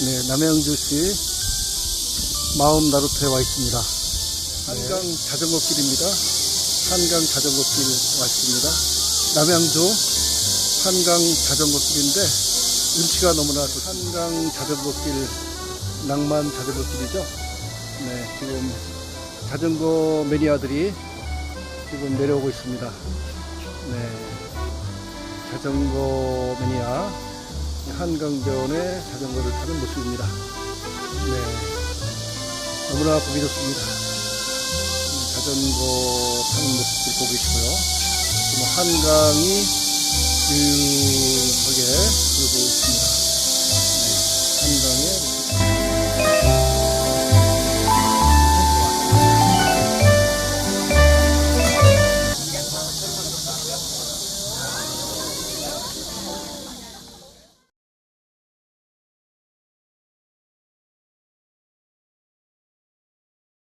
네, 남양주시 마음 나루터에 와 있습니다. 한강 자전거 길입니다. 한강 자전거 길와 있습니다. 남양주 한강 자전거 길인데 운치가 너무나 좋 한강 자전거 길 낭만 자전거 길이죠. 네, 지금 자전거 매니아들이 지금 내려오고 있습니다. 네, 자전거 매니아 한강변에 자전거를 타는 모습입니다. 네, 너무나 보기 좋습니다. 자전거 타는 모습들 보고 계시고요. 한강이 유